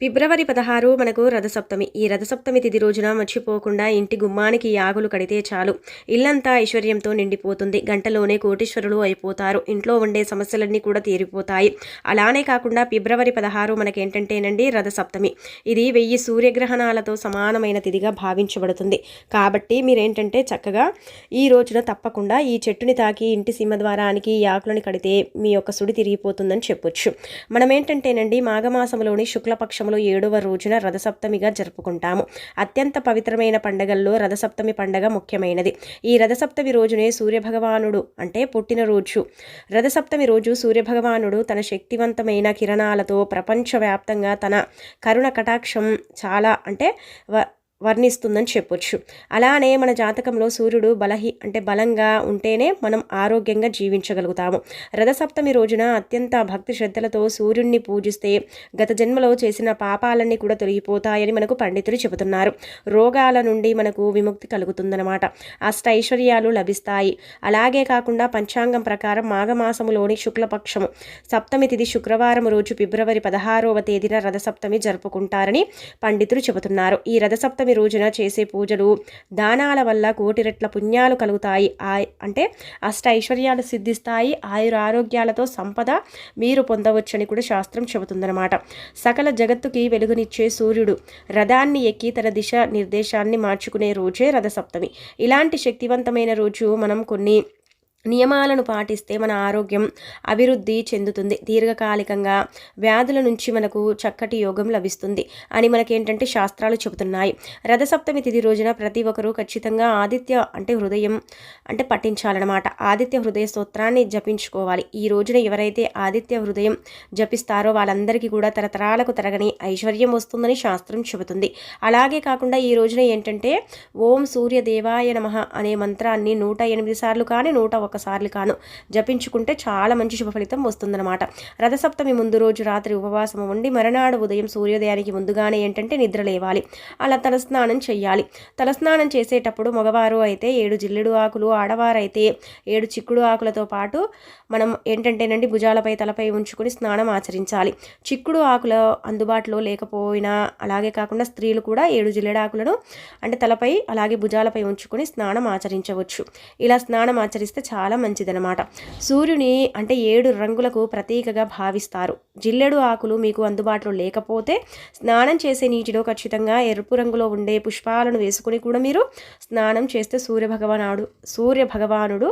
ఫిబ్రవరి పదహారు మనకు రథసప్తమి. ఈ రథసప్తమి తిది రోజున మర్చిపోకుండా ఇంటి గుమ్మానికి యాగులు కడితే చాలు. ఇల్లంతా ఐశ్వర్యంతో నిండిపోతుంది. గంటలోనే కోటీశ్వరులు అయిపోతారు. ఇంట్లో ఉండే సమస్యలన్నీ కూడా తీరిపోతాయి. అలానే కాకుండా ఫిబ్రవరి పదహారు మనకేంటంటేనండి రథసప్తమి. ఇది వెయ్యి సూర్యగ్రహణాలతో సమానమైన తిథిగా భావించబడుతుంది. కాబట్టి మీరేంటంటే చక్కగా ఈ రోజున తప్పకుండా ఈ చెట్టుని తాకి ఇంటి సింహద్వారానికి ఈ ఆకులని కడితే మీ యొక్క సుడి తిరిగిపోతుందని చెప్పొచ్చు. మనం ఏంటంటేనండి మాఘమాసంలోని శుక్లపక్షంలో ఏడవ రోజున రథసప్తమిగా జరుపుకుంటాము. అత్యంత పవిత్రమైన పండగల్లో రథసప్తమి పండగ ముఖ్యమైనది. ఈ రథసప్తమి రోజునే సూర్యభగవానుడు అంటే పుట్టినరోజు. రథసప్తమి రోజు సూర్యభగవానుడు తన శక్తివంతమైన కిరణాలతో ప్రపంచవ్యాప్తంగా తన కరుణ కటాక్షం చాలా అంటే వ వర్ణిస్తుందని చెప్పొచ్చు. అలానే మన జాతకంలో సూర్యుడు బలహి అంటే బలంగా ఉంటేనే మనం ఆరోగ్యంగా జీవించగలుగుతాము. రథసప్తమి రోజున అత్యంత భక్తి శ్రద్ధలతో సూర్యుడిని పూజిస్తే గత జన్మలో చేసిన పాపాలన్నీ కూడా తొలగిపోతాయని మనకు పండితులు చెబుతున్నారు. రోగాల నుండి మనకు విముక్తి కలుగుతుందన్నమాట. అష్ట ఐశ్వర్యాలు లభిస్తాయి. అలాగే కాకుండా పంచాంగం ప్రకారం మాఘమాసములోని శుక్లపక్షము సప్తమి తిథి శుక్రవారం రోజు ఫిబ్రవరి పదహారవ తేదీన రథసప్తమి జరుపుకుంటారని పండితులు చెబుతున్నారు. ఈ రథసప్తమి పౌర్ణమి రోజున చేసే పూజలు దానాల వల్ల కోటి రెట్ల పుణ్యాలు కలుగుతాయి. ఆ అంటే అష్ట ఐశ్వర్యాలు సిద్ధిస్తాయి. ఆయుర ఆరోగ్యాలతో సంపద మీరు పొందవచ్చని కూడా శాస్త్రం చెబుతుందన్నమాట. సకల జగత్తుకి వెలుగునిచ్చే సూర్యుడు రథాన్ని ఎక్కి తన దిశ నిర్దేశాన్ని మార్చుకునే రోజే రథసప్తమి. ఇలాంటి శక్తివంతమైన రోజు మనం కొన్ని నియమాలను పాటిస్తే మన ఆరోగ్యం అభివృద్ధి చెందుతుంది. దీర్ఘకాలికంగా వ్యాధుల నుంచి మనకు చక్కటి యోగం లభిస్తుంది అని మనకేంటంటే శాస్త్రాలు చెబుతున్నాయి. రథసప్తమి తిథి రోజున ప్రతి ఒక్కరూ ఖచ్చితంగా ఆదిత్య అంటే హృదయం అంటే పఠించాలన్నమాట. ఆదిత్య హృదయ స్తోత్రాన్ని జపించుకోవాలి. ఈ రోజున ఎవరైతే ఆదిత్య హృదయం జపిస్తారో వాళ్ళందరికీ కూడా తరతరాలకు తరగని ఐశ్వర్యం వస్తుందని శాస్త్రం చెబుతుంది. అలాగే కాకుండా ఈ రోజున ఏంటంటే ఓం సూర్య దేవాయ నమ అనే మంత్రాన్ని నూట ఎనిమిది సార్లు కానీ నూట ఒకసార్లు కాను జపించుకుంటే చాలా మంచి శుభ ఫలితం వస్తుందన్నమాట. రథసప్తమి ముందు రోజు రాత్రి ఉపవాసం ఉండి మరనాడు ఉదయం సూర్యోదయానికి ముందుగానే ఏంటంటే నిద్ర లేవాలి. అలా తలస్నానం చేయాలి తలస్నానం చేసేటప్పుడు మగవారు అయితే ఏడు జిల్లెడు ఆకులు ఆడవారైతే ఏడు చిక్కుడు ఆకులతో పాటు మనం ఏంటంటేనండి భుజాలపై తలపై ఉంచుకొని స్నానం ఆచరించాలి. చిక్కుడు ఆకులు అందుబాటులో లేకపోయినా అలాగే కాకుండా స్త్రీలు కూడా ఏడు జిల్లెడాకులను అంటే తలపై అలాగే భుజాలపై ఉంచుకొని స్నానం ఆచరించవచ్చు. ఇలా స్నానం ఆచరిస్తే చాలా మంచిదనమాట సూర్యుని అంటే ఏడు రంగులకు ప్రతీకగా భావిస్తారు. జిల్లెడు ఆకులు మీకు అందుబాటులో లేకపోతే స్నానం చేసే నీటిలో ఖచ్చితంగా ఎరుపు రంగులో ఉండే పుష్పాలను వేసుకుని కూడా మీరు స్నానం చేస్తే సూర్య భగవానుడు సూర్య భగవానుడు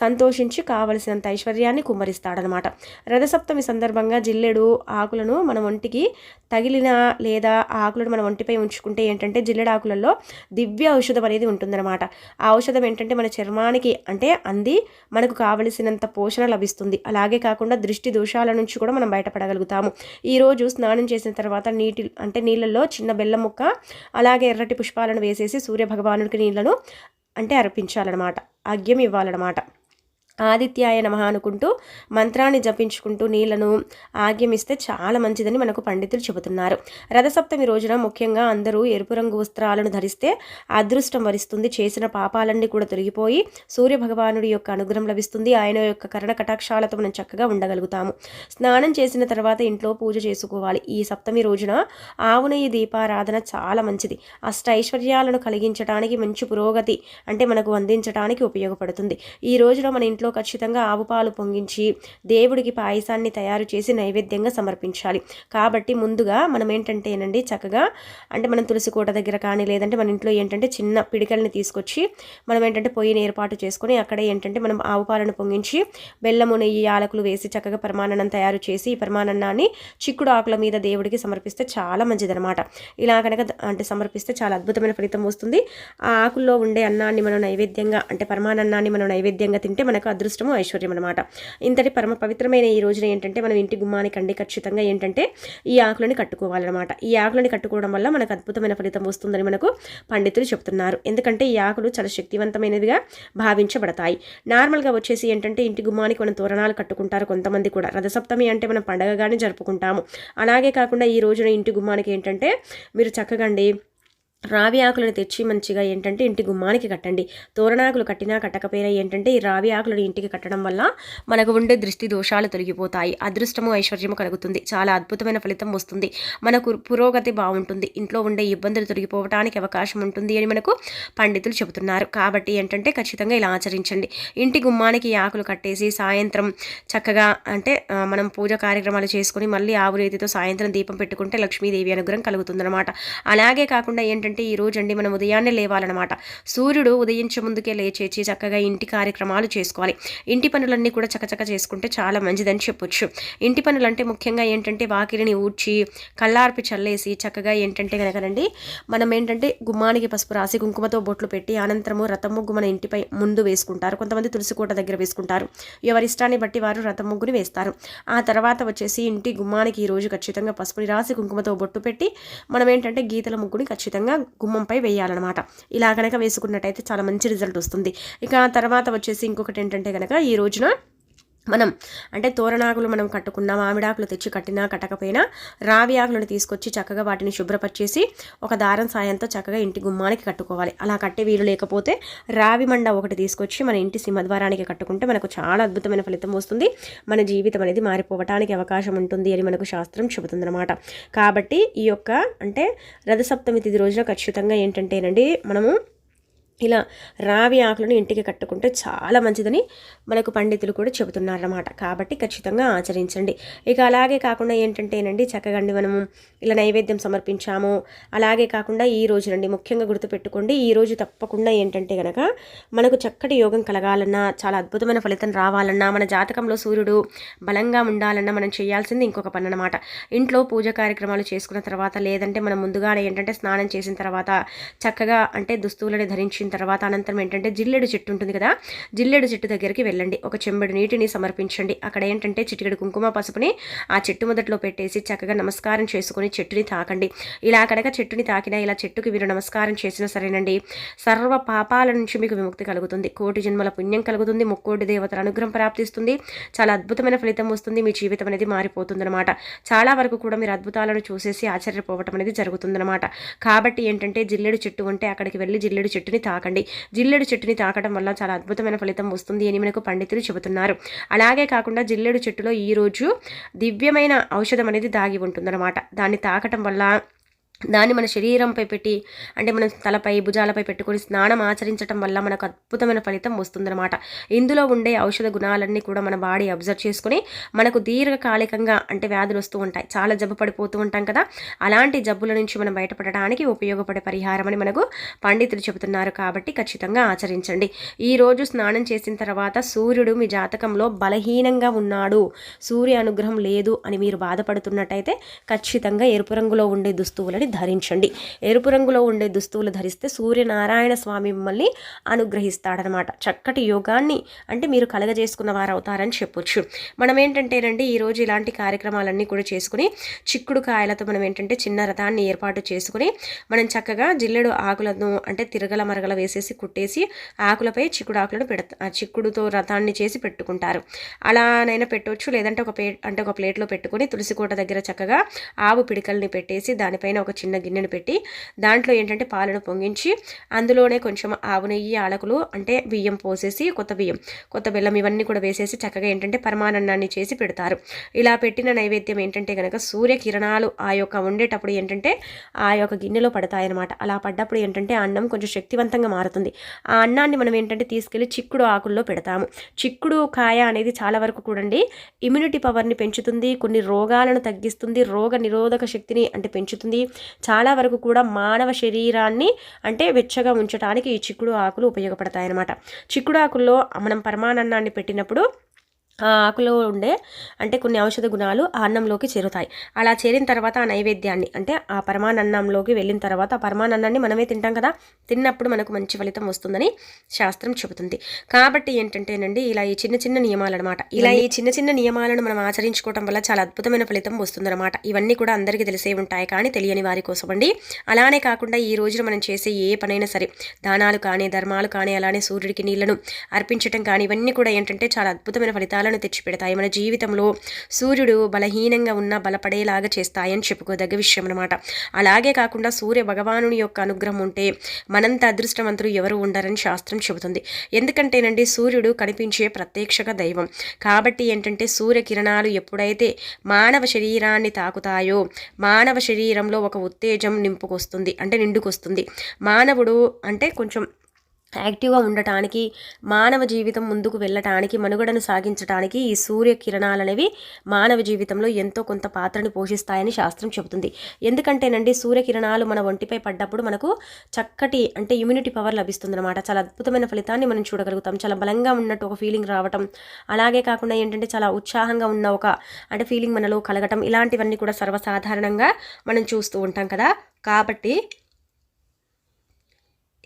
సంతోషించి కావలసినంత ఐశ్వర్యాన్ని కుమ్మరిస్తాడనమాట రథసప్తమి సందర్భంగా జిల్లెడు ఆకులను మన ఒంటికి తగిలిన లేదా ఆకులను మన ఒంటిపై ఉంచుకుంటే ఏంటంటే జిల్లెడు ఆకులలో దివ్య ఔషధం అనేది ఉంటుందన్నమాట. ఆ ఔషధం ఏంటంటే మన చర్మానికి అంటే అంది మనకు కావలసినంత పోషణ లభిస్తుంది. అలాగే కాకుండా దృష్టి దోషాల నుంచి కూడా మనం బయటపడగలుగుతాము. ఈరోజు స్నానం చేసిన తర్వాత నీటి అంటే నీళ్ళల్లో చిన్న బెల్లం ముక్క అలాగే ఎర్రటి పుష్పాలను వేసేసి సూర్య భగవానుడికి నీళ్ళను అంటే అర్పించాలన్నమాట. అగ్యం ఇవ్వాలన్నమాట. ఆదిత్యాయ నమ అనుకుంటూ మంత్రాన్ని జపించుకుంటూ నీళ్ళను ఆగ్యమిస్తే చాలా మంచిదని మనకు పండితులు చెబుతున్నారు. రథసప్తమి రోజున ముఖ్యంగా అందరూ ఎరుపు రంగు వస్త్రాలను ధరిస్తే అదృష్టం వరిస్తుంది. చేసిన పాపాలన్నీ కూడా తొలగిపోయి సూర్య భగవానుడి యొక్క అనుగ్రహం లభిస్తుంది. ఆయన యొక్క కరణ కటాక్షాలతో మనం చక్కగా ఉండగలుగుతాము. స్నానం చేసిన తర్వాత ఇంట్లో పూజ చేసుకోవాలి. ఈ సప్తమి రోజున ఆవునయ్య దీపారాధన చాలా మంచిది. అష్ట ఐశ్వర్యాలను కలిగించడానికి మంచి పురోగతి అంటే మనకు అందించడానికి ఉపయోగపడుతుంది. ఈ రోజున మన ఇంట్లో ఖచ్చితంగా ఆవు పాలు పొంగించి దేవుడికి పాయసాన్ని తయారు చేసి నైవేద్యంగా సమర్పించాలి. కాబట్టి ముందుగా మనం ఏంటంటే ఏనండి చక్కగా అంటే మనం తులసి కోట దగ్గర కానీ లేదంటే మన ఇంట్లో ఏంటంటే చిన్న పిడికల్ని తీసుకొచ్చి మనం ఏంటంటే పొయ్యిని ఏర్పాటు చేసుకొని అక్కడ ఏంటంటే మనం ఆవు పాలను పొంగించి బెల్లము నెయ్యి యాలకులు వేసి చక్కగా పరమాన్నం తయారు చేసి ఈ పరమాన్నాన్ని చిక్కుడు ఆకుల మీద దేవుడికి సమర్పిస్తే చాలా మంచిదనమాట ఇలా కనుక అంటే సమర్పిస్తే చాలా అద్భుతమైన ఫలితం వస్తుంది. ఆ ఆకుల్లో ఉండే అన్నాన్ని మనం నైవేద్యంగా అంటే పరమానన్నాన్ని మనం నైవేద్యంగా తింటే మనకు అదృష్టము ఐశ్వర్యం అనమాట ఇంతటి పరమ పవిత్రమైన ఈ రోజున ఏంటంటే మనం ఇంటి గుమ్మానికి అండి ఖచ్చితంగా ఏంటంటే ఈ ఆకులని కట్టుకోవాలన్నమాట. ఈ ఆకులని కట్టుకోవడం వల్ల మనకు అద్భుతమైన ఫలితం వస్తుందని మనకు పండితులు చెప్తున్నారు. ఎందుకంటే ఈ ఆకులు చాలా శక్తివంతమైనదిగా భావించబడతాయి. నార్మల్గా వచ్చేసి ఏంటంటే ఇంటి గుమ్మానికి మనం తోరణాలు కట్టుకుంటారు కొంతమంది కూడా. రథసప్తమి అంటే మనం పండగగానే జరుపుకుంటాము. అలాగే కాకుండా ఈ రోజున ఇంటి గుమ్మానికి ఏంటంటే మీరు చక్కగాండి రావి ఆకులను తెచ్చి మంచిగా ఏంటంటే ఇంటి గుమ్మానికి కట్టండి. తోరణాకులు కట్టినా కట్టకపోయినా ఏంటంటే ఈ రావి ఆకులను ఇంటికి కట్టడం వల్ల మనకు ఉండే దృష్టి దోషాలు తొలగిపోతాయి. అదృష్టము ఐశ్వర్యము కలుగుతుంది. చాలా అద్భుతమైన ఫలితం వస్తుంది. మనకు పురోగతి బాగుంటుంది. ఇంట్లో ఉండే ఇబ్బందులు తొలగిపోవడానికి అవకాశం ఉంటుంది అని మనకు పండితులు చెబుతున్నారు. కాబట్టి ఏంటంటే ఖచ్చితంగా ఇలా ఆచరించండి. ఇంటి గుమ్మానికి ఈ ఆకులు కట్టేసి సాయంత్రం చక్కగా అంటే మనం పూజ కార్యక్రమాలు చేసుకుని మళ్ళీ ఆవురేతితో సాయంత్రం దీపం పెట్టుకుంటే లక్ష్మీదేవి అనుగ్రహం కలుగుతుందన్నమాట. అలాగే కాకుండా ఏంటంటే ఈ రోజు అండి మనం ఉదయాన్నే లేవాలన్నమాట. సూర్యుడు ఉదయించే ముందుకే లేచేసి చక్కగా ఇంటి కార్యక్రమాలు చేసుకోవాలి. ఇంటి పనులన్నీ కూడా చకచక చేసుకుంటే చాలా మంచిదని చెప్పొచ్చు. ఇంటి పనులు అంటే ముఖ్యంగా ఏంటంటే వాకిలిని ఊడ్చి కళ్ళార్పి చల్లేసి చక్కగా ఏంటంటే కనుకనండి మనం ఏంటంటే గుమ్మానికి పసుపు రాసి కుంకుమతో బొట్లు పెట్టి అనంతరము రథం ముగ్గు మన ఇంటిపై ముందు వేసుకుంటారు. కొంతమంది తులసి కోట దగ్గర వేసుకుంటారు. ఎవరి ఇష్టాన్ని బట్టి వారు రథం ముగ్గుని వేస్తారు. ఆ తర్వాత వచ్చేసి ఇంటి గుమ్మానికి ఈ రోజు ఖచ్చితంగా పసుపుని రాసి కుంకుమతో బొట్టు పెట్టి మనం ఏంటంటే గీతల ముగ్గుని ఖచ్చితంగా గుమ్మంపై వేయాలన్నమాట. ఇలా కనుక వేసుకున్నట్టయితే చాలా మంచి రిజల్ట్ వస్తుంది. ఇక తర్వాత వచ్చేసి ఇంకొకటి ఏంటంటే కనుక ఈ రోజున మనం అంటే తోరణాకులు మనం కట్టుకున్న మామిడాకులు తెచ్చి కట్టినా కట్టకపోయినా రావి ఆకులను తీసుకొచ్చి చక్కగా వాటిని శుభ్రపరిచేసి ఒక దారం సాయంతో చక్కగా ఇంటి గుమ్మానికి కట్టుకోవాలి. అలా కట్టే వీలు లేకపోతే రావి మండ ఒకటి తీసుకొచ్చి మన ఇంటి సింహద్వారానికి కట్టుకుంటే మనకు చాలా అద్భుతమైన ఫలితం వస్తుంది. మన జీవితం అనేది మారిపోవటానికి అవకాశం ఉంటుంది అని మనకు శాస్త్రం చెబుతుందన్నమాట. కాబట్టి ఈ యొక్క అంటే రథసప్తమి తిథి రోజున ఖచ్చితంగా ఏంటంటేనండి మనము ఇలా రావి ఆకులను ఇంటికి కట్టుకుంటే చాలా మంచిదని మనకు పండితులు కూడా చెబుతున్నారన్నమాట. కాబట్టి ఖచ్చితంగా ఆచరించండి. ఇక అలాగే కాకుండా ఏంటంటేనండి చక్కగండి మనము ఇలా నైవేద్యం సమర్పించాము. అలాగే కాకుండా ఈ రోజు రండి ముఖ్యంగా గుర్తుపెట్టుకోండి ఈ రోజు తప్పకుండా ఏంటంటే కనుక మనకు చక్కటి యోగం కలగాలన్నా చాలా అద్భుతమైన ఫలితం రావాలన్నా మన జాతకంలో సూర్యుడు బలంగా ఉండాలన్నా మనం చేయాల్సింది ఇంకొక పని అనమాట ఇంట్లో పూజ కార్యక్రమాలు చేసుకున్న తర్వాత లేదంటే మనం ముందుగానే ఏంటంటే స్నానం చేసిన తర్వాత చక్కగా అంటే దుస్తువులని ధరించిన తర్వాత అనంతరం ఏంటంటే జిల్లెడు చెట్టు ఉంటుంది కదా జిల్లెడు చెట్టు దగ్గరికి వెళ్ళండి. ఒక చెంబెడు నీటిని సమర్పించండి. అక్కడ ఏంటంటే చిటికెడు కుంకుమ పసుపుని ఆ చెట్టు మొదట్లో పెట్టేసి చక్కగా నమస్కారం చేసుకుని చెట్టుని తాకండి. ఇలా కనుక చెట్టుని తాకినా ఇలా చెట్టుకి మీరు నమస్కారం చేసినా సరేనండి సర్వ పాపాల నుంచి మీకు విముక్తి కలుగుతుంది. కోటి జన్మల పుణ్యం కలుగుతుంది. ముక్కోటి దేవతల అనుగ్రహం ప్రాప్తిస్తుంది. చాలా అద్భుతమైన ఫలితం వస్తుంది. మీ జీవితం అనేది మారిపోతుందన్నమాట. చాలా వరకు కూడా మీరు అద్భుతాలను చూసేసి ఆశ్చర్యపోవటం అనేది జరుగుతుందన్నమాట. కాబట్టి ఏంటంటే జిల్లెడు చెట్టు ఉంటే అక్కడికి వెళ్ళి జిల్లెడు చెట్టుని తాకండి. జిల్లెడు చెట్టుని తాకడం వల్ల చాలా అద్భుతమైన ఫలితం వస్తుంది అని మనకు పండితులు చెబుతున్నారు. అలాగే కాకుండా జిల్లెడు చెట్టులో ఈరోజు దివ్యమైన ఔషధం అనేది దాగి ఉంటుందన్నమాట. దాన్ని తాకటం వల్ల దాన్ని మన శరీరంపై పెట్టి అంటే మనం తలపై భుజాలపై పెట్టుకొని స్నానం ఆచరించడం వల్ల మనకు అద్భుతమైన ఫలితం వస్తుందన్నమాట. ఇందులో ఉండే ఔషధ గుణాలన్నీ కూడా మన బాడీ అబ్జర్వ్ చేసుకుని మనకు దీర్ఘకాలికంగా అంటే వ్యాధులు వస్తూ ఉంటాయి. చాలా జబ్బు పడిపోతూ ఉంటాం కదా అలాంటి జబ్బుల నుంచి మనం బయటపడడానికి ఉపయోగపడే పరిహారం అని మనకు పండితులు చెబుతున్నారు కాబట్టి ఖచ్చితంగా ఆచరించండి. ఈ రోజు స్నానం చేసిన తర్వాత సూర్యుడు మీ జాతకంలో బలహీనంగా ఉన్నాడు సూర్య అనుగ్రహం లేదు అని మీరు బాధపడుతున్నట్టయితే ఖచ్చితంగా ఎరుపు రంగులో ఉండే దుస్తువులని ధరించండి. ఎరుపు రంగులో ఉండే దుస్తువులు ధరిస్తే సూర్యనారాయణ స్వామి మిమ్మల్ని అనుగ్రహిస్తాడనమాట చక్కటి యోగాన్ని అంటే మీరు కలగజేసుకున్న వారు అవుతారని చెప్పొచ్చు. మనం ఏంటంటేనండి ఈరోజు ఇలాంటి కార్యక్రమాలన్నీ కూడా చేసుకుని చిక్కుడు కాయలతో మనం ఏంటంటే చిన్న రథాన్ని ఏర్పాటు చేసుకుని మనం చక్కగా జిల్లెడు ఆకులను అంటే తిరగల మరగల వేసేసి కుట్టేసి ఆకులపై చిక్కుడు ఆకులను పెడతా చిక్కుడుతో రథాన్ని చేసి పెట్టుకుంటారు. అలానైనా పెట్టవచ్చు లేదంటే ఒక ప్లేట్ అంటే ఒక ప్లేట్లో పెట్టుకొని తులసి కోట దగ్గర చక్కగా ఆవు పిడికల్ని పెట్టేసి దానిపైన ఒక చిన్న గిన్నెను పెట్టి దాంట్లో ఏంటంటే పాలను పొంగించి అందులోనే కొంచెం ఆవు నెయ్యి ఆలకులు అంటే బియ్యం పోసేసి కొత్త బియ్యం కొత్త బెల్లం ఇవన్నీ కూడా వేసేసి చక్కగా ఏంటంటే పరమానన్నాన్ని చేసి పెడతారు. ఇలా పెట్టిన నైవేద్యం ఏంటంటే కనుక సూర్యకిరణాలు ఆ యొక్క ఉండేటప్పుడు ఏంటంటే ఆ యొక్క గిన్నెలో పడతాయన్నమాట. అలా పడ్డప్పుడు ఏంటంటే ఆ అన్నం కొంచెం శక్తివంతంగా మారుతుంది. ఆ అన్నాన్ని మనం ఏంటంటే తీసుకెళ్ళి చిక్కుడు ఆకుల్లో పెడతాము. చిక్కుడు కాయ అనేది చాలా వరకు కూడండి ఇమ్యూనిటీ పవర్ని పెంచుతుంది కొన్ని రోగాలను తగ్గిస్తుంది రోగ నిరోధక శక్తిని అంటే పెంచుతుంది. చాలా వరకు కూడా మానవ శరీరాన్ని అంటే వెచ్చగా ఉంచడానికి ఈ చిక్కుడు ఆకులు ఉపయోగపడతాయన్నమాట. చిక్కుడు ఆకుల్లో మనం పరమానన్నాన్ని పెట్టినప్పుడు ఆ ఆకులో ఉండే అంటే కొన్ని ఔషధ గుణాలు ఆ అన్నంలోకి చేరుతాయి. అలా చేరిన తర్వాత ఆ నైవేద్యాన్ని అంటే ఆ పరమానన్నంలోకి వెళ్ళిన తర్వాత ఆ పరమానన్నాన్ని మనమే తింటాం కదా? తిన్నప్పుడు మనకు మంచి ఫలితం వస్తుందని శాస్త్రం చెబుతుంది. కాబట్టి ఏంటంటేనండి ఇలా ఈ చిన్న చిన్న నియమాలు అనమాట ఇలా ఈ చిన్న చిన్న నియమాలను మనం ఆచరించుకోవడం వల్ల చాలా అద్భుతమైన ఫలితం వస్తుందన్నమాట. ఇవన్నీ కూడా అందరికీ తెలిసే ఉంటాయి కానీ తెలియని వారి కోసం అండి అలానే కాకుండా ఈ రోజున మనం చేసే ఏ పనైనా సరే దానాలు కానీ ధర్మాలు కానీ అలానే సూర్యుడికి నీళ్ళను అర్పించటం కానీ ఇవన్నీ కూడా ఏంటంటే చాలా అద్భుతమైన ఫలితాలను లాభాలను తెచ్చిపెడతాయి. మన జీవితంలో సూర్యుడు బలహీనంగా ఉన్న బలపడేలాగా చేస్తాయని చెప్పుకోదగ్గ విషయం అనమాట అలాగే కాకుండా సూర్య భగవానుని యొక్క అనుగ్రహం ఉంటే మనంత అదృష్టవంతులు ఎవరు ఉండరని శాస్త్రం చెబుతుంది. ఎందుకంటేనండి సూర్యుడు కనిపించే ప్రత్యక్షక దైవం. కాబట్టి ఏంటంటే సూర్యకిరణాలు ఎప్పుడైతే మానవ శరీరాన్ని తాకుతాయో మానవ శరీరంలో ఒక ఉత్తేజం నింపుకొస్తుంది అంటే నిండుకొస్తుంది. మానవుడు అంటే కొంచెం యాక్టివ్గా ఉండటానికి మానవ జీవితం ముందుకు వెళ్ళటానికి మనుగడను సాగించడానికి ఈ సూర్య కిరణాలు అనేవి మానవ జీవితంలో ఎంతో కొంత పాత్రను పోషిస్తాయని శాస్త్రం చెబుతుంది. ఎందుకంటేనండి సూర్యకిరణాలు మన ఒంటిపై పడ్డప్పుడు మనకు చక్కటి అంటే ఇమ్యూనిటీ పవర్ లభిస్తుంది అనమాట చాలా అద్భుతమైన ఫలితాన్ని మనం చూడగలుగుతాం. చాలా బలంగా ఉన్నట్టు ఒక ఫీలింగ్ రావటం అలాగే కాకుండా ఏంటంటే చాలా ఉత్సాహంగా ఉన్న ఒక అంటే ఫీలింగ్ మనలో కలగటం ఇలాంటివన్నీ కూడా సర్వసాధారణంగా మనం చూస్తూ ఉంటాం కదా. కాబట్టి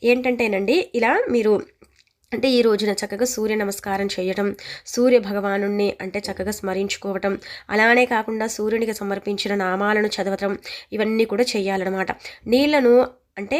ఏంటంటేనండి ఇలా మీరు అంటే ఈ రోజున చక్కగా సూర్య నమస్కారం చేయటం సూర్య భగవాను అంటే చక్కగా స్మరించుకోవటం అలానే కాకుండా సూర్యునికి సమర్పించిన నామాలను చదవటం ఇవన్నీ కూడా చేయాలన్నమాట. నీళ్ళను అంటే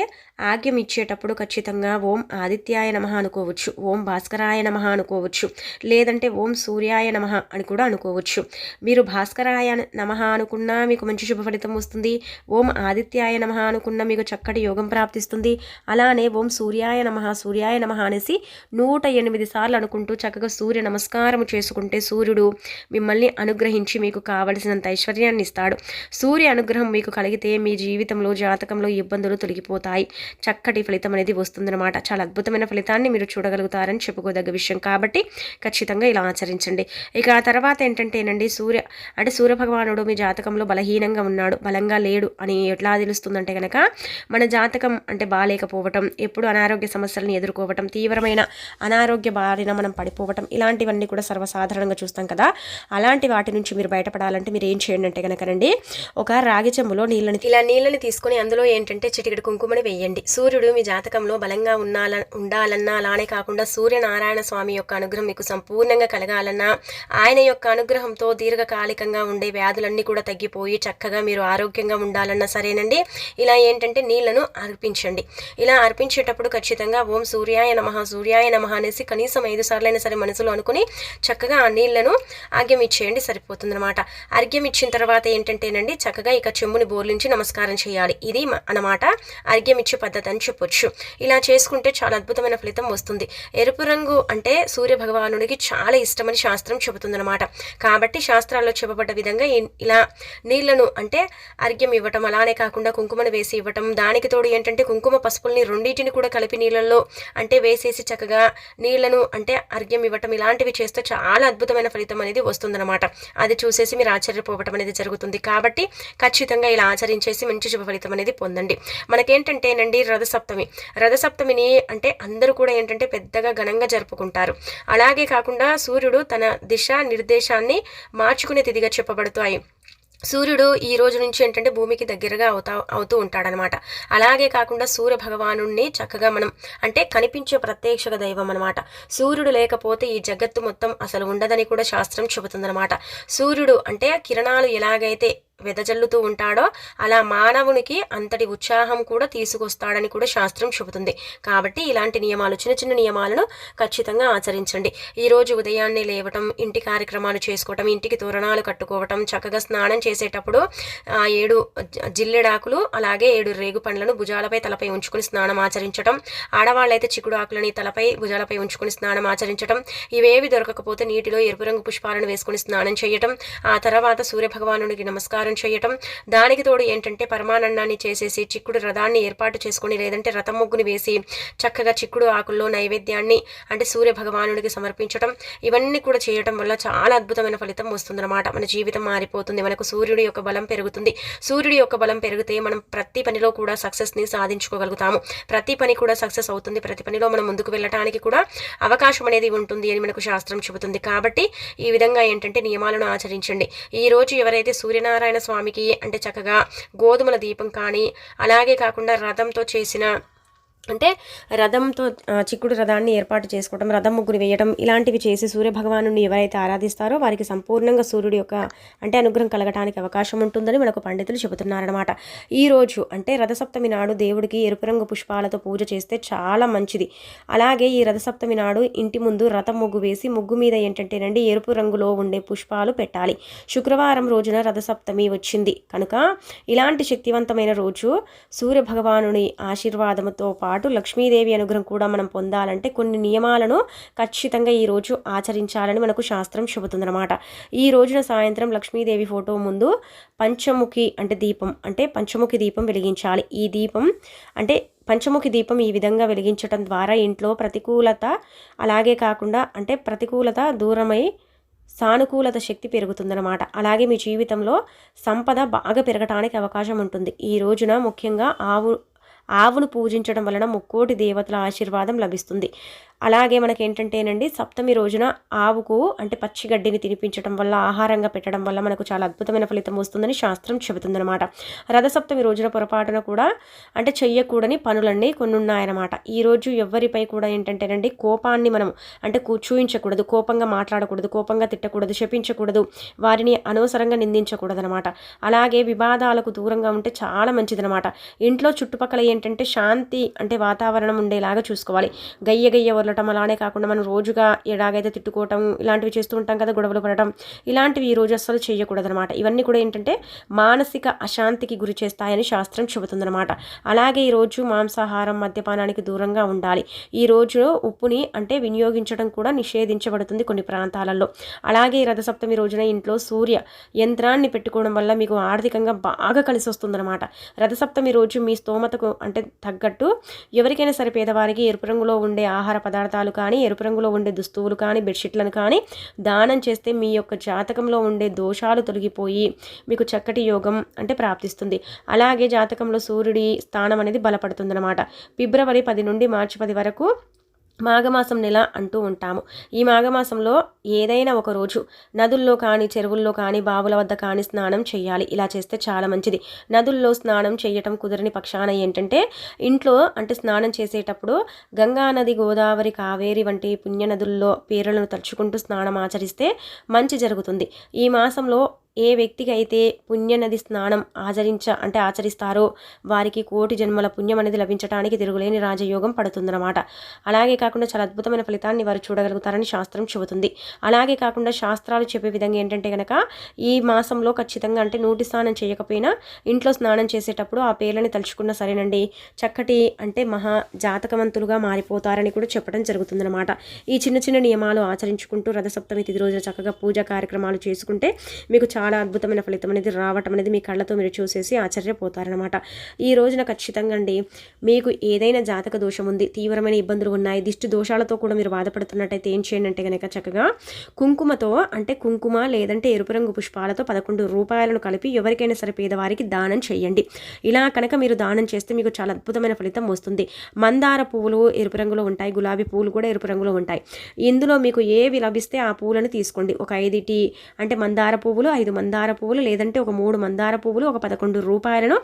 ఆగ్యం ఇచ్చేటప్పుడు ఖచ్చితంగా ఓం ఆదిత్యాయ నమ అనుకోవచ్చు ఓం భాస్కరాయ నమ అనుకోవచ్చు లేదంటే ఓం సూర్యాయ నమ అని కూడా అనుకోవచ్చు. మీరు భాస్కరాయ నమ అనుకున్నా మీకు మంచి శుభ ఫలితం వస్తుంది ఓం ఆదిత్యాయ నమ అనుకున్నా మీకు చక్కటి యోగం ప్రాప్తిస్తుంది. అలానే ఓం సూర్యాయ నమ సూర్యాయ నమ అనేసి నూట ఎనిమిది సార్లు అనుకుంటూ చక్కగా సూర్య నమస్కారం చేసుకుంటే సూర్యుడు మిమ్మల్ని అనుగ్రహించి మీకు కావలసినంత ఐశ్వర్యాన్ని ఇస్తాడు. సూర్య అనుగ్రహం మీకు కలిగితే మీ జీవితంలో జాతకంలో ఇబ్బందులు తొలగిపోతాయి చక్కటి ఫలితం అనేది వస్తుందన్నమాట. చాలా అద్భుతమైన ఫలితాన్ని మీరు చూడగలుగుతారని చెప్పుకోదగ్గ విషయం కాబట్టి ఖచ్చితంగా ఇలా ఆచరించండి. ఇక ఆ తర్వాత ఏంటంటేనండి సూర్య అంటే సూర్య భగవానుడు మీ జాతకంలో బలహీనంగా ఉన్నాడు బలంగా లేడు అని ఎట్లా తెలుస్తుందంటే కనుక మన జాతకం అంటే బాగాలేకపోవటం ఎప్పుడు అనారోగ్య సమస్యలను ఎదుర్కోవటం తీవ్రమైన అనారోగ్య బారిన మనం పడిపోవటం ఇలాంటివన్నీ కూడా సర్వసాధారణంగా చూస్తాం కదా. అలాంటి వాటి నుంచి మీరు బయటపడాలంటే మీరు ఏం చేయండి అంటే కనుకనండి ఒక రాగి చెంబులో నీళ్ళని ఇలా నీళ్ళని తీసుకొని అందులో ఏంటంటే చిటికెడు కుంకుమని వెయ్యండి. సూర్యుడు మీ జాతకంలో బలంగా ఉన్నాల ఉండాలన్నా అలానే కాకుండా సూర్యనారాయణ స్వామి యొక్క అనుగ్రహం మీకు సంపూర్ణంగా కలగాలన్నా ఆయన యొక్క అనుగ్రహంతో దీర్ఘకాలికంగా ఉండే వ్యాధులన్నీ కూడా తగ్గిపోయి చక్కగా మీరు ఆరోగ్యంగా ఉండాలన్నా సరేనండి. ఇలా ఏంటంటే నీళ్ళను అర్పించండి. ఇలా అర్పించేటప్పుడు ఖచ్చితంగా ఓం సూర్యాయ నమ సూర్యాయ నమ అనేసి కనీసం ఐదు సార్లైనా సరే మనసులో అనుకుని చక్కగా ఆ నీళ్ళను ఆగ్యం ఇచ్చేయండి సరిపోతుందన్నమాట. అర్ఘ్యం ఇచ్చిన తర్వాత ఏంటంటేనండి చక్కగా ఇక చెమ్ముని బోర్లించి నమస్కారం చేయాలి. ఇది అన్నమాట అర్ఘ్యం ఇచ్చే పద్ధతి అని చెప్పొచ్చు. ఇలా చేసుకుంటే చాలా అద్భుతమైన ఫలితం వస్తుంది. ఎరుపు రంగు అంటే సూర్య భగవానుడికి చాలా ఇష్టమని శాస్త్రం చెబుతుందన్నమాట. కాబట్టి శాస్త్రాల్లో చెప్పబడ్డ విధంగా ఇలా నీళ్ళను అంటే అర్ఘ్యం ఇవ్వటం అలానే కాకుండా కుంకుమను వేసి ఇవ్వటం దానికి తోడు ఏంటంటే కుంకుమ పసుపుల్ని రెండింటిని కూడా కలిపి నీళ్ళల్లో అంటే వేసేసి చక్కగా నీళ్ళను అంటే అర్ఘ్యం ఇవ్వటం ఇలాంటివి చేస్తే చాలా అద్భుతమైన ఫలితం అనేది వస్తుందన్నమాట. అది చూసేసి మీరు ఆశ్చర్యపోవటం అనేది జరుగుతుంది. కాబట్టి ఖచ్చితంగా ఇలా ఆచరించేసి మంచి శుభ ఫలితం అనేది పొందండి. మనకి మనకేంటంటేనండి రథసప్తమి. రథసప్తమిని అంటే అందరూ కూడా ఏంటంటే పెద్దగా ఘనంగా జరుపుకుంటారు. అలాగే కాకుండా సూర్యుడు తన దిశ నిర్దేశాన్ని మార్చుకునే తిదిగా చెప్పబడుతాయి. సూర్యుడు ఈ రోజు నుంచి ఏంటంటే భూమికి దగ్గరగా అవుతా అవుతూ ఉంటాడనమాట. అలాగే కాకుండా సూర్య భగవానుణ్ణి చక్కగా మనం అంటే కనిపించే ప్రత్యక్ష దైవం అనమాట. సూర్యుడు లేకపోతే ఈ జగత్తు మొత్తం అసలు ఉండదని కూడా శాస్త్రం చెబుతుందనమాట. సూర్యుడు అంటే కిరణాలు ఎలాగైతే వెదజల్లుతూ ఉంటాడో అలా మానవునికి అంతటి ఉత్సాహం కూడా తీసుకొస్తాడని కూడా శాస్త్రం చెబుతుంది. కాబట్టి ఇలాంటి నియమాలు చిన్న చిన్న నియమాలను ఖచ్చితంగా ఆచరించండి. ఈరోజు ఉదయాన్నే లేవటం ఇంటి కార్యక్రమాలు చేసుకోవటం ఇంటికి తోరణాలు కట్టుకోవటం చక్కగా స్నానం చేసేటప్పుడు ఏడు జిల్లెడాకులు అలాగే ఏడు రేగు పండ్లను భుజాలపై తలపై ఉంచుకుని స్నానం ఆచరించటం ఆడవాళ్ళైతే చిక్కుడు ఆకులని తలపై భుజాలపై ఉంచుకుని స్నానం ఆచరించటం ఇవేవి దొరకకపోతే నీటిలో ఎరుపు రంగు పుష్పాలను వేసుకుని స్నానం చేయటం ఆ తర్వాత సూర్యభగవానుడికి నమస్కారం ప్రచారం చేయటం. దానికి తోడు ఏంటంటే పరమానందాన్ని చేసేసి చిక్కుడు రథాన్ని ఏర్పాటు చేసుకుని లేదంటే రథం ముగ్గుని వేసి చక్కగా చిక్కుడు ఆకుల్లో నైవేద్యాన్ని అంటే సూర్య భగవానుడికి సమర్పించడం ఇవన్నీ కూడా చేయటం వల్ల చాలా అద్భుతమైన ఫలితం వస్తుందన్నమాట. మన జీవితం మారిపోతుంది. మనకు సూర్యుడి యొక్క బలం పెరుగుతుంది. సూర్యుడి యొక్క బలం పెరిగితే మనం ప్రతి పనిలో కూడా సక్సెస్ని సాధించుకోగలుగుతాము. ప్రతి పని కూడా సక్సెస్ అవుతుంది. ప్రతి పనిలో మనం ముందుకు వెళ్ళటానికి కూడా అవకాశం అనేది ఉంటుంది అని మనకు శాస్త్రం చెబుతుంది. కాబట్టి ఈ విధంగా ఏంటంటే నియమాలను ఆచరించండి. ఈ రోజు ఎవరైతే సూర్యనారాయణ స్వామికి అంటే చక్కగా గోధుమల దీపం కానీ అలాగే కాకుండా రథంతో చేసిన అంటే రథంతో చిక్కుడు రథాన్ని ఏర్పాటు చేసుకోవడం రథం ముగ్గురు వేయడం ఇలాంటివి చేసి సూర్యభగవాను ఎవరైతే ఆరాధిస్తారో వారికి సంపూర్ణంగా సూర్యుడి యొక్క అంటే అనుగ్రహం కలగటానికి అవకాశం ఉంటుందని మనకు పండితులు చెబుతున్నారనమాట ఈ రోజు అంటే రథసప్తమి నాడు దేవుడికి ఎరుపు రంగు పుష్పాలతో పూజ చేస్తే చాలా మంచిది. అలాగే ఈ రథసప్తమి నాడు ఇంటి ముందు రథం ముగ్గు వేసి ముగ్గు మీద ఏంటంటేనండి ఎరుపు రంగులో ఉండే పుష్పాలు పెట్టాలి. శుక్రవారం రోజున రథసప్తమి వచ్చింది. కనుక ఇలాంటి శక్తివంతమైన రోజు సూర్య భగవానుని ఆశీర్వాదంతో పాటు లక్ష్మీదేవి అనుగ్రహం కూడా మనం పొందాలంటే కొన్ని నియమాలను ఖచ్చితంగా ఈరోజు ఆచరించాలని మనకు శాస్త్రం చెబుతుందన్నమాట. ఈ రోజున సాయంత్రం లక్ష్మీదేవి ఫోటో ముందు పంచముఖి అంటే దీపం అంటే పంచముఖి దీపం వెలిగించాలి. ఈ దీపం అంటే పంచముఖి దీపం ఈ విధంగా వెలిగించటం ద్వారా ఇంట్లో ప్రతికూలత అలాగే కాకుండా అంటే ప్రతికూలత దూరమై సానుకూలత శక్తి పెరుగుతుందన్నమాట. అలాగే మీ జీవితంలో సంపద బాగా పెరగటానికి అవకాశం ఉంటుంది. ఈ రోజున ముఖ్యంగా ఆవు ఆవును పూజించడం వలన ముక్కోటి దేవతల ఆశీర్వాదం లభిస్తుంది. అలాగే మనకి ఏంటంటేనండి సప్తమి రోజున ఆవుకు అంటే పచ్చి గడ్డిని తినిపించడం వల్ల ఆహారంగా పెట్టడం వల్ల మనకు చాలా అద్భుతమైన ఫలితం వస్తుందని శాస్త్రం చెబుతుందనమాట రథసప్తమి రోజున పొరపాటున కూడా అంటే చెయ్యకూడని పనులన్నీ కొన్ని ఉన్నాయన్నమాట ఈ రోజు ఎవరిపై కూడా ఏంటంటేనండి కోపాన్ని మనం అంటే చూయించకూడదు కోపంగా మాట్లాడకూడదు కోపంగా తిట్టకూడదు శపించకూడదు వారిని అనవసరంగా నిందించకూడదు అనమాట అలాగే వివాదాలకు దూరంగా ఉంటే చాలా మంచిదనమాట ఇంట్లో చుట్టుపక్కల ఏంటంటే శాంతి అంటే వాతావరణం ఉండేలాగా చూసుకోవాలి. గయ్య గయ్య ఉండటం అలానే కాకుండా మనం రోజుగా ఎలాగైతే తిట్టుకోవటం ఇలాంటివి చేస్తూ ఉంటాం కదా గొడవలు పడటం ఇలాంటివి ఈ రోజు అస్సలు చేయకూడదు అనమాట ఇవన్నీ కూడా ఏంటంటే మానసిక అశాంతికి గురి చేస్తాయని శాస్త్రం చెబుతుందన్నమాట. అలాగే ఈ రోజు మాంసాహారం మద్యపానానికి దూరంగా ఉండాలి. ఈ రోజు ఉప్పుని అంటే వినియోగించడం కూడా నిషేధించబడుతుంది కొన్ని ప్రాంతాలలో. అలాగే ఈ రథసప్తమి రోజున ఇంట్లో సూర్య యంత్రాన్ని పెట్టుకోవడం వల్ల మీకు ఆర్థికంగా బాగా కలిసి వస్తుందన్నమాట. రథసప్తమి రోజు మీ స్తోమతకు అంటే తగ్గట్టు ఎవరికైనా సరే పేదవారికి ఎరుపు రంగులో ఉండే ఆహార పదార్థాలు కానీ ఎరుపు రంగులో ఉండే దుస్తువులు కానీ బెడ్షీట్లను కానీ దానం చేస్తే మీ యొక్క జాతకంలో ఉండే దోషాలు తొలగిపోయి మీకు చక్కటి యోగం అంటే ప్రాప్తిస్తుంది. అలాగే జాతకంలో సూర్యుడి స్థానం అనేది బలపడుతుందన్నమాట. ఫిబ్రవరి పది నుండి మార్చి పది వరకు మాఘమాసం నెల అంటూ ఉంటాము. ఈ మాఘమాసంలో ఏదైనా ఒక రోజు నదుల్లో కానీ చెరువుల్లో కానీ బావుల వద్ద కానీ స్నానం చేయాలి. ఇలా చేస్తే చాలా మంచిది. నదుల్లో స్నానం చేయటం కుదరని పక్షాన ఏంటంటే ఇంట్లో అంటే స్నానం చేసేటప్పుడు గంగా నది గోదావరి కావేరి వంటి పుణ్య నదుల్లో పేర్లను తలుచుకుంటూ స్నానం ఆచరిస్తే మంచి జరుగుతుంది. ఈ మాసంలో ఏ వ్యక్తికి అయితే పుణ్యనది స్నానం ఆచరించ అంటే ఆచరిస్తారో వారికి కోటి జన్మల పుణ్యం అనేది లభించడానికి తిరుగులేని రాజయోగం పడుతుందన్నమాట. అలాగే కాకుండా చాలా అద్భుతమైన ఫలితాన్ని వారు చూడగలుగుతారని శాస్త్రం చెబుతుంది. అలాగే కాకుండా శాస్త్రాలు చెప్పే విధంగా ఏంటంటే కనుక ఈ మాసంలో ఖచ్చితంగా అంటే నూటి స్నానం చేయకపోయినా ఇంట్లో స్నానం చేసేటప్పుడు ఆ పేర్లని తలుచుకున్న సరేనండి చక్కటి అంటే మహా జాతకవంతులుగా మారిపోతారని కూడా చెప్పడం జరుగుతుందన్నమాట. ఈ చిన్న చిన్న నియమాలు ఆచరించుకుంటూ రథసప్తమి తిది రోజున చక్కగా పూజా కార్యక్రమాలు చేసుకుంటే మీకు చాలా చాలా అద్భుతమైన ఫలితం అనేది రావటం అనేది మీ కళ్ళతో మీరు చూసేసి ఆశ్చర్యపోతారనమాట ఈ రోజున ఖచ్చితంగా అండి మీకు ఏదైనా జాతక దోషం ఉంది తీవ్రమైన ఇబ్బందులు ఉన్నాయి దిష్టి దోషాలతో కూడా మీరు బాధపడుతున్నట్టయితే ఏం చేయండి అంటే కనుక చక్కగా కుంకుమతో అంటే కుంకుమ లేదంటే ఎరుపు రంగు పుష్పాలతో పదకొండు రూపాయలను కలిపి ఎవరికైనా సరే పేదవారికి దానం చేయండి. ఇలా కనుక మీరు దానం చేస్తే మీకు చాలా అద్భుతమైన ఫలితం వస్తుంది. మందార పువ్వులు ఎరుపు రంగులో ఉంటాయి గులాబీ పువ్వులు కూడా ఎరుపు రంగులో ఉంటాయి. ఇందులో మీకు ఏవి లభిస్తే ఆ పువ్వులను తీసుకోండి. ఒక ఐదిటి అంటే మందార పువ్వులు ఐదు మందార పువ్వులు లేదంటే ఒక మూడు మందార పువ్వులు ఒక పదకొండు రూపాయలను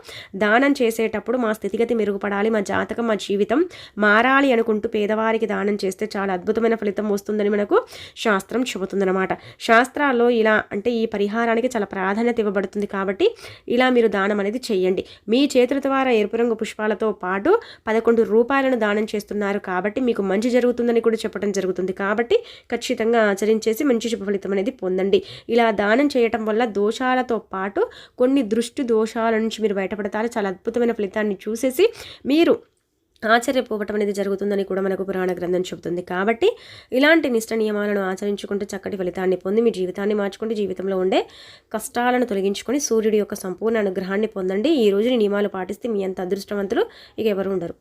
దానం చేసేటప్పుడు మా స్థితిగతి మెరుగుపడాలి మా జాతకం మా జీవితం మారాలి అనుకుంటూ పేదవారికి దానం చేస్తే చాలా అద్భుతమైన ఫలితం వస్తుందని మనకు శాస్త్రం చెబుతుందన్నమాట. శాస్త్రాల్లో ఇలా అంటే ఈ పరిహారానికి చాలా ప్రాధాన్యత ఇవ్వబడుతుంది కాబట్టి ఇలా మీరు దానం అనేది చేయండి. మీ చేతుల ద్వారా ఎరుపు రంగు పుష్పాలతో పాటు పదకొండు రూపాయలను దానం చేస్తున్నారు కాబట్టి మీకు మంచి జరుగుతుందని కూడా చెప్పడం జరుగుతుంది కాబట్టి ఖచ్చితంగా ఆచరించేసి మంచి శుభ ఫలితం అనేది పొందండి. ఇలా దానం చేయటం వల్ల దోషాలతో పాటు కొన్ని దృష్టి దోషాల నుంచి మీరు బయటపడతారు. చాలా అద్భుతమైన ఫలితాన్ని చూసేసి మీరు ఆశ్చర్యపోవటం అనేది జరుగుతుందని కూడా మనకు పురాణ గ్రంథం చెబుతుంది. కాబట్టి ఇలాంటి నిష్ట నియమాలను ఆచరించుకుంటే చక్కటి ఫలితాన్ని పొంది మీ జీవితాన్ని మార్చుకుంటే జీవితంలో ఉండే కష్టాలను తొలగించుకొని సూర్యుడి యొక్క సంపూర్ణ అనుగ్రహాన్ని పొందండి. ఈ రోజు నియమాలు పాటిస్తే మీ అంత అదృష్టవంతులు ఇక ఎవరు ఉండరు.